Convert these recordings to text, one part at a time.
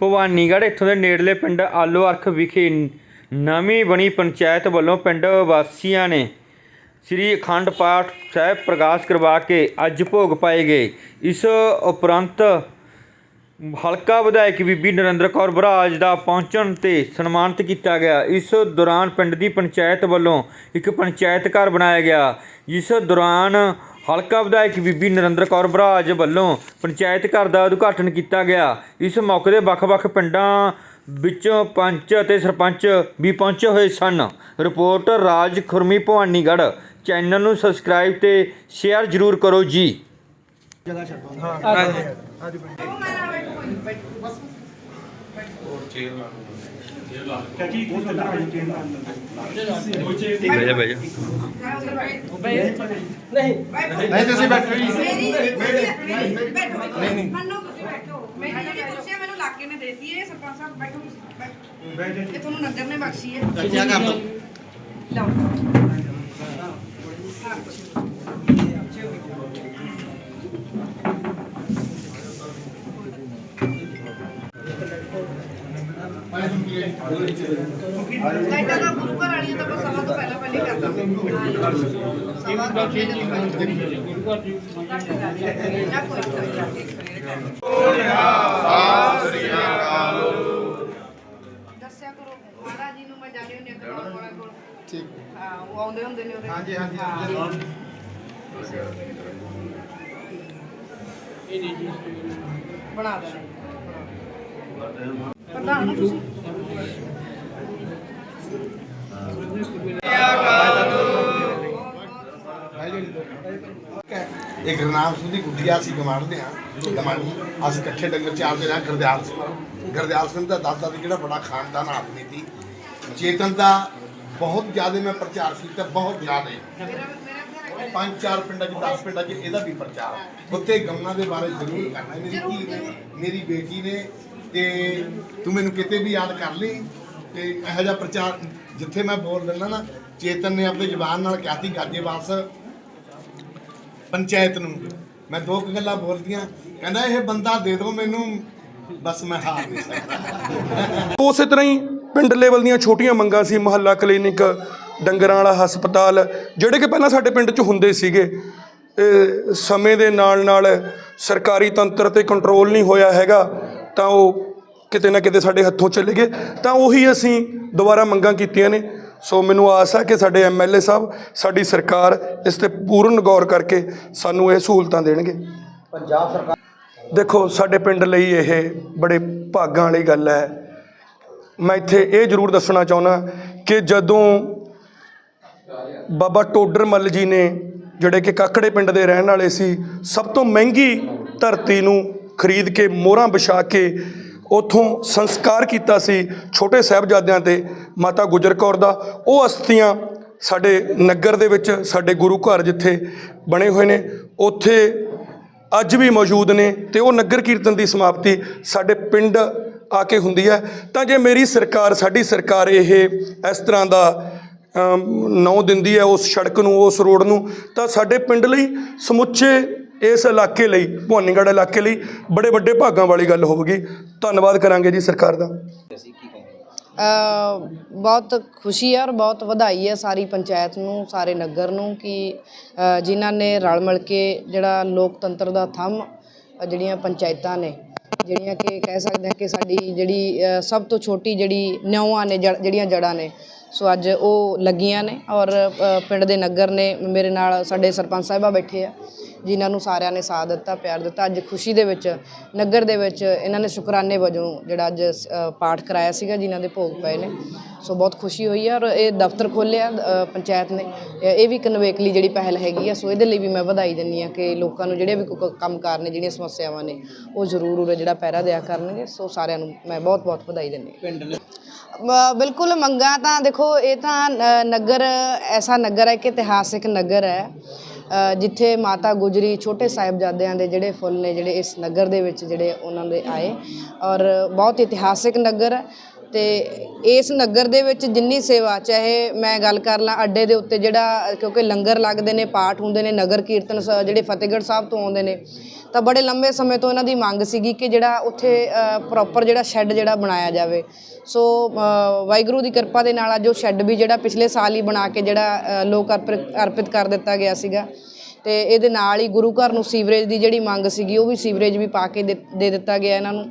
ਭਵਾਨੀਗੜ੍ਹ, ਇੱਥੋਂ ਦੇ ਨੇੜਲੇ ਪਿੰਡ ਆਲੋ ਅਰਖ ਵਿਖੇ ਨਵੀਂ ਬਣੀ ਪੰਚਾਇਤ ਵੱਲੋਂ ਪਿੰਡ ਵਾਸੀਆਂ ਨੇ ਸ੍ਰੀ ਅਖੰਡ ਪਾਠ ਸਾਹਿਬ ਪ੍ਰਕਾਸ਼ ਕਰਵਾ ਕੇ ਅੱਜ ਭੋਗ ਪਾਏ ਗਏ। ਇਸ ਉਪਰੰਤ ਹਲਕਾ ਵਿਧਾਇਕ ਬੀਬੀ ਨਰਿੰਦਰ ਕੌਰ ਬਰਾਜ ਦਾ ਪਹੁੰਚਣ ਤੇ ਸਨਮਾਨਿਤ ਕੀਤਾ ਗਿਆ। ਇਸ ਦੌਰਾਨ ਪਿੰਡ ਦੀ ਪੰਚਾਇਤ ਵੱਲੋਂ ਇੱਕ ਪੰਚਾਇਤ ਘਰ ਬਣਾਇਆ ਗਿਆ। ਜਿਸ ਦੌਰਾਨ ਹਲਕਾ ਵਿਧਾਇਕ ਬੀਬੀ ਨਰਿੰਦਰ ਕੌਰ ਬਰਾਜ ਵੱਲੋਂ ਪੰਚਾਇਤ ਘਰ ਦਾ ਉਦਘਾਟਨ ਕੀਤਾ ਗਿਆ। ਇਸ ਮੌਕੇ ਤੇ ਵੱਖ-ਵੱਖ ਪਿੰਡਾਂ ਵਿੱਚੋਂ ਪੰਚ ਅਤੇ ਸਰਪੰਚ ਵੀ ਪਹੁੰਚੇ ਹੋਏ ਸਨ। ਰਿਪੋਰਟ ਰਾਜ ਖੁਰਮੀ ਭਵਾਨੀਗੜ੍ਹ ਚੈਨਲ ਨੂੰ ਸਬਸਕ੍ਰਾਈਬ ਤੇ ਸ਼ੇਅਰ ਜ਼ਰੂਰ ਕਰੋ ਜੀ। ਬੈਜਾ ਬੈਜਾ ਨਹੀਂ। ਤੁਸੀਂ ਬੈਠੋ ਜੀ। ਮੇਰੀ ਮੇਰੀ ਬੈਠੋ ਨਹੀਂ ਮੰਨੋ ਤੁਸੀਂ ਬੈਠੋ। ਮੇਰੀ ਜਿਹੜੀ ਕੁਰਸੀ ਹੈ ਮੈਨੂੰ ਇਲਾਕੇ ਨੇ ਦੇਤੀ ਹੈ ਸਰਪੰਚ ਸਾਹਿਬ ਬੈਠੋ ਤੁਸੀਂ ਬੈਠੋ। ਇਹ ਤੁਹਾਨੂੰ ਨਗਰ ਨੇ ਬਖਸ਼ੀ ਹੈ ਕੀ ਕਰ ਦੋ। ਲਓ। ਲਾਈਟਾਂ ਦਾ ਗੁਰੂ ਘਰ ਵਾਲੀਆਂ ਤਾਂ ਬਸ ਸਮਾਂ ਤੋਂ ਪਹਿਲਾਂ ਪਹਿਲੇ ਕਰ ਦਾਂਗੇ ਸਮਾਂ ਤੋਂ ਪਹਿਲਾਂ ਕੋਈ ਦੱਸਿਆ ਕਰੋ ਮਹਾਰਾਜ ਜੀ ਨੂੰ ਮੈਂ ਜਾਣੀ ਹੁੰਦੀ ਹਾਂ ਕਰਾਉਣ ਵਾਲਾ ਕੋਲ। ਠੀਕ। ਹਾਂ ਉਹ ਆਉਂਦੇ ਹੁੰਦੇ ਨੇ ਉਹਦੇ ਹਾਂਜੀ ਹਾਂਜੀ ਹਾਂਜੀ। ਬਣਾ ਦੇਣਾ ਪ੍ਰਧਾਨ ਨੂੰ ਤੁਸੀਂ ਇਹ ਗੁਰਨਾਮ ਸਿੰਘ ਦੀ ਗੁੱਡੀਆ ਸੀ ਗਮਾੜਦੇ ਆ ਗਮਾੜੀ ਅਸੀਂ ਇਕੱਠੇ ਡੰਗਰ ਚਾਰਦੇ ਰਹੇ, ਗੁਰਦਿਆਲ ਸਿੰਘ ਗੁਰਦਿਆਲ ਸਿੰਘ ਦਾ ਦਾਦਾ ਵੀ ਜਿਹੜਾ ਬੜਾ ਖਾਨਦਾਨ ਆਦਮੀ ਸੀ। ਚੇਤਨ ਦਾ ਬਹੁਤ ਜ਼ਿਆਦਾ ਮੈਂ ਪ੍ਰਚਾਰ ਕੀਤਾ, ਬਹੁਤ ਜ਼ਿਆਦਾ। ਪੰਜ ਚਾਰ ਪਿੰਡਾਂ 'ਚ 10 ਪਿੰਡਾਂ 'ਚ ਇਹਦਾ ਵੀ ਪ੍ਰਚਾਰ। ਉੱਥੇ ਗਮਨਾ ਦੇ ਬਾਰੇ ਜ਼ਰੂਰ ਕਰਨਾ ਮੇਰੀ ਧੀ ਨੇ, ਮੇਰੀ ਬੇਟੀ ਨੇ, ਤੇ ਤੂੰ ਮੈਨੂੰ ਕਿਤੇ ਵੀ ਯਾਦ ਕਰ ਲਈ, ਤੇ ਇਹੋ ਜਿਹਾ ਪ੍ਰਚਾਰ ਜਿੱਥੇ ਮੈਂ ਬੋਲ ਦਿੰਦਾ ਨਾ, ਚੇਤਨ ਨੇ ਆਪਣੇ ਜ਼ੁਬਾਨ ਨਾਲ ਕਿਹਾ ਸੀ ਗਾਜੇ ਵਾਸ ਪੰਚਾਇਤ ਨੂੰ। ਮੈਂ ਦੋ ਕੁ ਗੱਲਾਂ ਬੋਲਦੀਆਂ ਕਹਿੰਦਾ, ਇਹ ਬੰਦਾ ਦੇ ਦਿਓ ਮੈਨੂੰ, ਬਸ ਮੈਂ ਹਾਰ ਨਹੀਂ ਸਕਦਾ। ਉਸੇ ਤਰ੍ਹਾਂ ਹੀ ਪਿੰਡ ਲੈਵਲ ਦੀਆਂ ਛੋਟੀਆਂ ਮੰਗਾਂ ਸੀ, ਮੁਹੱਲਾ ਕਲੀਨਿਕ ਡੰਗਰਾਂ ਵਾਲਾ ਹਸਪਤਾਲ, ਜਿਹੜੇ ਕਿ ਪਹਿਲਾਂ ਸਾਡੇ ਪਿੰਡ 'ਚ ਹੁੰਦੇ ਸੀਗੇ। ਸਮੇਂ ਦੇ ਨਾਲ ਨਾਲ ਸਰਕਾਰੀ ਤੰਤਰ ਤੇ ਕੰਟਰੋਲ ਨਹੀਂ ਹੋਇਆ ਹੈਗਾ, ਤਾਂ ਉਹ ਕਿਤੇ ਨਾ ਕਿਤੇ ਸਾਡੇ ਹੱਥੋਂ ਚਲੇ ਗਏ। ਤਾਂ ਉਹੀ ਅਸੀਂ ਦੁਬਾਰਾ ਮੰਗਾਂ ਕੀਤੀਆਂ ਨੇ। ਸੋ ਮੈਨੂੰ ਆਸ ਹੈ ਕਿ ਸਾਡੇ ਐਮਐਲਏ ਸਾਹਿਬ ਸਾਡੀ ਸਰਕਾਰ ਇਸ ਤੇ ਪੂਰਨ ਗੌਰ ਕਰਕੇ ਸਾਨੂੰ ਇਹ ਸਹੂਲਤਾਂ ਦੇਣਗੇ। ਦੇਖੋ ਸਾਡੇ ਪਿੰਡ ਲਈ ਇਹ ਬੜੇ ਭਾਗਾਂ ਵਾਲੀ ਗੱਲ ਹੈ। ਮੈਂ ਇੱਥੇ ਇਹ ਜ਼ਰੂਰ ਦੱਸਣਾ ਚਾਹੁੰਦਾ ਕਿ ਜਦੋਂ ਬਾਬਾ ਟੋਡਰ ਮੱਲ ਜੀ ਨੇ ਜਿਹੜੇ ਕਿ ਕਾਕੜੇ ਪਿੰਡ ਦੇ ਰਹਿਣ ਵਾਲੇ ਸੀ ਸਭ ਤੋਂ ਮਹਿੰਗੀ ਧਰਤੀ ਨੂੰ ਖਰੀਦ ਕੇ ਮੋਹਰਾਂ ਵਿਛਾ ਕੇ ਉਥੋਂ ਸੰਸਕਾਰ ਕੀਤਾ ਸੀ ਛੋਟੇ ਸਾਹਿਬਜ਼ਾਦਿਆਂ ਤੇ, ਮਾਤਾ ਗੁਜਰ ਕੌਰ ਦਾ। ਉਹ ਅਸਥੀਆਂ ਸਾਡੇ ਨਗਰ ਦੇ ਵਿੱਚ, ਸਾਡੇ ਗੁਰੂ ਘਰ ਜਿੱਥੇ ਬਣੇ ਹੋਏ ਨੇ, ਉੱਥੇ ਅੱਜ ਵੀ ਮੌਜੂਦ ਨੇ ਤੇ ਉਹ ਨਗਰ ਕੀਰਤਨ ਦੀ ਸਮਾਪਤੀ ਸਾਡੇ ਪਿੰਡ ਆ ਕੇ ਹੁੰਦੀ ਹੈ। ਤਾਂ ਜੇ ਮੇਰੀ ਸਰਕਾਰ, ਸਾਡੀ ਸਰਕਾਰ ਇਹ ਇਸ ਤਰ੍ਹਾਂ ਦਾ ਨੌ ਦਿੰਦੀ ਹੈ ਉਸ ਸੜਕ ਨੂੰ, ਉਸ ਰੋਡ ਨੂੰ, ਤਾਂ ਸਾਡੇ ਪਿੰਡ ਲਈ ਸਮੁੱਚੇ ਇਸ ਇਲਾਕੇ ਲਈ ਭਵਾਨੀਗੜ੍ਹ ਇਲਾਕੇ ਲਈ ਬੜੇ ਵੱਡੇ ਭਾਗਾਂ ਵਾਲੀ ਗੱਲ ਹੋਵੇਗੀ। ਧੰਨਵਾਦ ਕਰਾਂਗੇ ਜੀ ਸਰਕਾਰ ਦਾ। ਅ, ਬਹੁਤ ਖੁਸ਼ੀ ਹੈ ਔਰ ਬਹੁਤ ਵਧਾਈ ਹੈ ਸਾਰੀ ਪੰਚਾਇਤ ਨੂੰ ਸਾਰੇ ਨਗਰ ਨੂੰ ਕਿ ਅ, ਜਿਨ੍ਹਾਂ ਨੇ ਰਲ ਮਿਲ ਕੇ ਜਿਹੜਾ ਲੋਕਤੰਤਰ ਦਾ ਥੰਮ ਅ, ਜਿਹੜੀਆਂ ਪੰਚਾਇਤਾਂ ਨੇ ਜਿਹੜੀਆਂ ਕਿ ਕਹਿ ਸਕਦੇ ਹਾਂ ਕਿ ਸਾਡੀ ਜਿਹੜੀ ਅ, ਸਭ ਤੋਂ ਛੋਟੀ ਜਿਹੜੀ ਨਿਉਆਂ ਨੇ ਜੜ- ਜਿਹੜੀਆਂ ਜੜਾਂ ਨੇ ਸੋ ਅੱਜ ਉਹ ਲੱਗੀਆਂ ਨੇ ਔਰ ਅ, ਪਿੰਡ ਦੇ ਨਗਰ ਨੇ ਮੇਰੇ ਨਾਲ ਸਾਡੇ ਸਰਪੰਚ ਸਾਹਿਬਾ ਬੈਠੇ ਆ। ਜਿਨ੍ਹਾਂ ਨੂੰ ਸਾਰਿਆਂ ਨੇ ਸਾਥ ਦਿੱਤਾ ਪਿਆਰ ਦਿੱਤਾ। ਅੱਜ ਖੁਸ਼ੀ ਦੇ ਵਿੱਚ ਨਗਰ ਦੇ ਵਿੱਚ ਇਹਨਾਂ ਨੇ ਸ਼ੁਕਰਾਨੇ ਵਜੋਂ ਜਿਹੜਾ ਅੱਜ ਪਾਠ ਕਰਾਇਆ ਸੀਗਾ ਜਿਨ੍ਹਾਂ ਦੇ ਭੋਗ ਪਏ ਨੇ। ਸੋ ਬਹੁਤ ਖੁਸ਼ੀ ਹੋਈ ਹੈ ਔਰ ਇਹ ਦਫ਼ਤਰ ਖੋਲ੍ਹਿਆ ਪੰਚਾਇਤ ਨੇ। ਇਹ ਵੀ ਇੱਕ ਨਵੇਕਲੀ ਜਿਹੜੀ ਪਹਿਲ ਹੈਗੀ ਆ। ਸੋ ਇਹਦੇ ਲਈ ਵੀ ਮੈਂ ਵਧਾਈ ਦਿੰਦੀ ਆ ਕਿ ਲੋਕਾਂ ਨੂੰ ਜਿਹੜੇ ਵੀ ਕੋਈ ਕੰਮਕਾਰ ਨੇ ਜਿਹੜੀਆਂ ਸਮੱਸਿਆਵਾਂ ਨੇ ਉਹ ਜ਼ਰੂਰ ਉਰੇ ਜਿਹੜਾ ਪਹਿਰਾ ਦਿਆ ਕਰਨਗੇ। ਸੋ ਸਾਰਿਆਂ ਨੂੰ ਮੈਂ ਬਹੁਤ ਬਹੁਤ ਵਧਾਈ ਹਾਂ। ਬ- ਬਿਲਕੁਲ ਮੰਗਾਂ ਤਾਂ ਦੇਖੋ ਇਹ ਤਾਂ ਨਗਰ ਐਸਾ ਨਗਰ ਹੈ ਕਿ ਇਤਿਹਾਸਿਕ ਨਗਰ ਹੈ। ਜਿੱਥੇ ਮਾਤਾ ਗੁਜਰੀ ਛੋਟੇ ਸਾਹਿਬਜ਼ਾਦਿਆਂ ਦੇ ਜਿਹੜੇ ਫੁੱਲ ਨੇ, ਜਿਹੜੇ ਇਸ ਨਗਰ ਦੇ ਵਿੱਚ ਜਿਹੜੇ ਉਹਨਾਂ ਦੇ ਆਏ ਔਰ ਬਹੁਤ ਇਤਿਹਾਸਿਕ ਨਗਰ ਹੈ। ਤੇ ਇਸ ਨਗਰ ਦੇ ਵਿੱਚ ਜਿੰਨੀ ਸੇਵਾ ਚਾਹੇ ਮੈਂ ਗੱਲ ਕਰ ਲਾਂ ਅੱਡੇ ਦੇ ਉੱਤੇ ਜਿਹੜਾ ਕਿਉਂਕਿ ਲੰਗਰ ਲੱਗਦੇ ਨੇ ਪਾਠ ਹੁੰਦੇ ਨੇ ਨਗਰ ਕੀਰਤਨ ਸ- ਜਿਹੜੇ ਫਤਿਹਗੜ੍ਹ ਸਾਹਿਬ ਤੋਂ ਆਉਂਦੇ ਨੇ ਤਾਂ ਬੜੇ ਲੰਬੇ ਸਮੇਂ ਤੋਂ ਇਹਨਾਂ ਦੀ ਮੰਗ ਸੀਗੀ ਕਿ ਜਿਹੜਾ ਉੱਥੇ ਪ੍ਰੋਪਰ ਜਿਹੜਾ ਸ਼ੈੱਡ ਜਿਹੜਾ ਬਣਾਇਆ ਜਾਵੇ। ਸੋ ਅ, ਵਾਹਿਗੁਰੂ ਦੀ ਕਿਰਪਾ ਦੇ ਨਾਲ ਅੱਜ ਉਹ ਸ਼ੈੱਡ ਵੀ ਜਿਹੜਾ ਪਿਛਲੇ ਸਾਲ ਹੀ ਬਣਾ ਕੇ ਜਿਹੜਾ ਅ, ਲੋਕ ਅਰਪਿਤ ਅਰਪਿਤ ਕਰ ਦਿੱਤਾ ਗਿਆ ਸੀਗਾ। ਤੇ ਇਹਦੇ ਨਾਲ ਹੀ ਗੁਰੂ ਘਰ ਨੂੰ ਸੀਵਰੇਜ ਦੀ ਜਿਹੜੀ ਮੰਗ ਸੀਗੀ ਉਹ ਵੀ ਸੀਵਰੇਜ ਵੀ ਪਾ ਕੇ ਦੇ ਦੇ ਦਿੱਤਾ ਗਿਆ ਇਹਨਾਂ ਨੂੰ।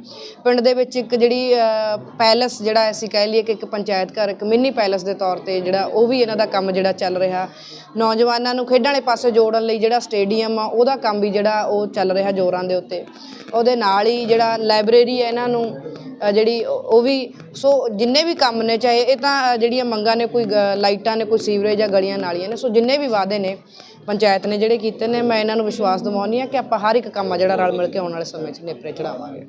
ਪਿੰਡ ਦੇ ਵਿੱਚ ਇੱਕ ਜਿਹੜੀ ਅ, ਪੈਲਸ ਜਿਹੜਾ ਅਸੀਂ ਕਹਿ ਲਈਏ ਕਿ ਇੱਕ ਪੰਚਾਇਤ ਘਰ ਇੱਕ ਮਿੰਨੀ ਪੈਲਸ ਦੇ ਤੌਰ ਤੇ ਜਿਹੜਾ ਉਹ ਵੀ ਇਹਨਾਂ ਦਾ ਕੰਮ ਜਿਹੜਾ ਚੱਲ ਰਿਹਾ। ਨੌਜਵਾਨਾਂ ਨੂੰ ਖੇਡਾਂ ਵਾਲੇ ਪਾਸੇ ਜੋੜਨ ਲਈ ਜਿਹੜਾ ਸਟੇਡੀਅਮ ਆ ਉਹਦਾ ਕੰਮ ਵੀ ਜਿਹੜਾ ਉਹ ਚੱਲ ਰਿਹਾ ਜ਼ੋਰਾਂ ਦੇ ਉੱਤੇ। ਉਹਦੇ ਨਾਲ ਹੀ ਜਿਹੜਾ ਲਾਇਬ੍ਰੇਰੀ ਹੈ ਇਹਨਾਂ ਨੂੰ ਜਿਹੜੀ ਉਹ ਵੀ, ਸੋ ਜਿੰਨੇ ਵੀ ਕੰਮ ਨੇ, ਚਾਹੇ ਇਹ ਤਾਂ ਜਿਹੜੀਆਂ ਮੰਗਾਂ ਨੇ, ਕੋਈ ਗ- ਲਾਈਟਾਂ ਨੇ, ਕੋਈ ਸੀਵਰੇਜ ਜਾਂ ਗਲੀਆਂ ਨਾਲੀਆਂ ਨੇ, ਸੋ ਜਿੰਨੇ ਵੀ ਵਾਅਦੇ ਨੇ, ਪੰਚਾਇਤ ਨੇ ਜਿਹੜੇ ਕੀਤੇ ਨੇ, ਮੈਂ ਇਹਨਾਂ ਨੂੰ ਵਿਸ਼ਵਾਸ ਦਿਵਾਉਂਦੀ ਹਾਂ ਕਿ ਆਪਾਂ ਹਰ ਇੱਕ ਕੰਮ ਆ ਜਿਹੜਾ ਰਲ ਮਿਲ ਕੇ ਆਉਣ ਵਾਲੇ ਸਮੇਂ 'ਚ ਨੇਪਰੇ ਚੜਾਵਾਂਗੇ।